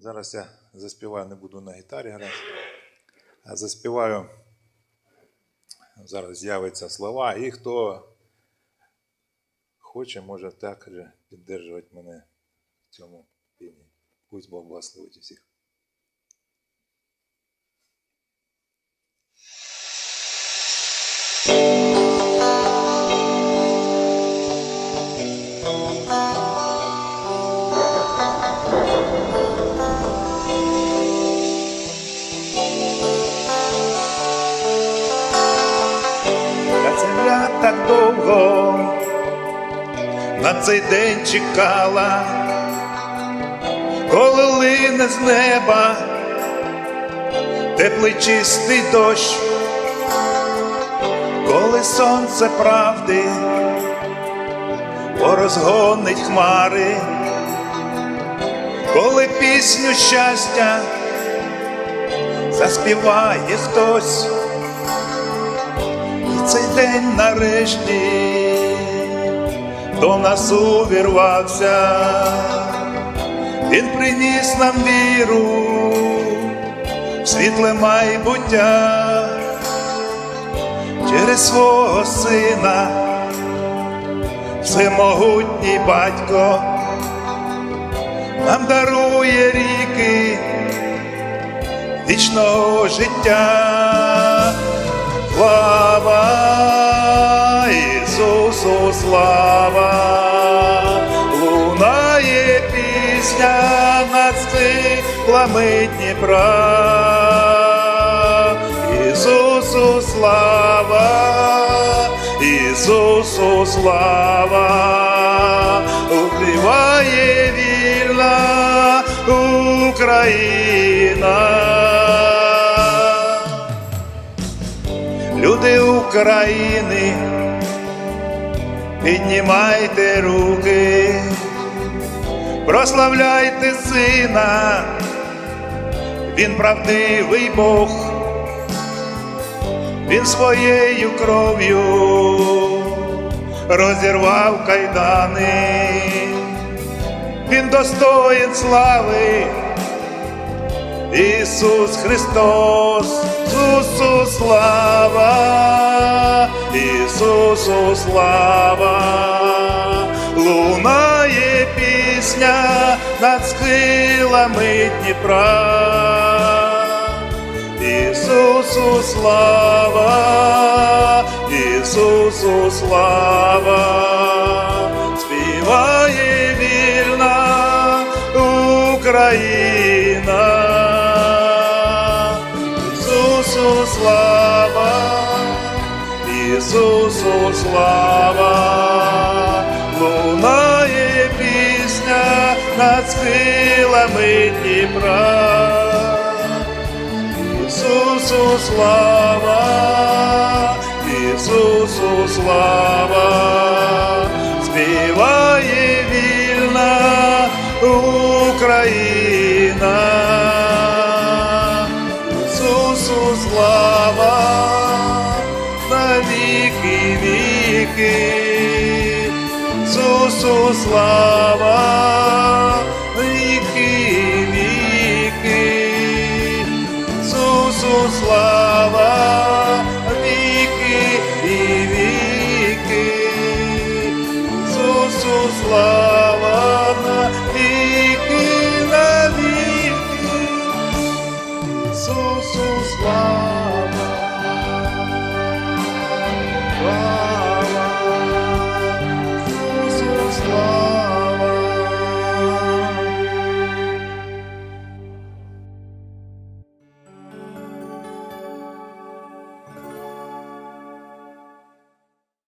Зараз я заспіваю, не буду на гітарі грати, а заспіваю. Зараз з'являться слова, і хто хоче, може також підтримувати мене в цьому пінні. Пусть Бог благословить усіх. Так довго на цей день чекала, коли лине з неба теплий чистий дощ, коли сонце правди порозгонить хмари, коли пісню щастя заспіває хтось. Цей день нарешті до нас увірвався, він приніс нам віру, в світле майбуття через свого сина, всемогутній батько нам дарує ріки вічного життя. Слава Ісусу, слава, лунає пісня над стиклами Дніпра. Ісусу, слава, Ісусу, слава, упіває вільна Україна України, піднімайте руки, прославляйте сина, він правдивий Бог, він своєю кров'ю розірвав кайдани, він достоїн слави. Ісус Христос, Ісусу слава, Ісусу слава, лунає пісня над схилами Дніпра. Ісусу слава, Ісусу слава, співає вільна Україна. Ісусу слава, Ісусу слава, лунає пісня над схилами Дніпра. Ісусу слава, Ісусу слава, співає вільна Україна. Ісусу слава, віки віки, слава,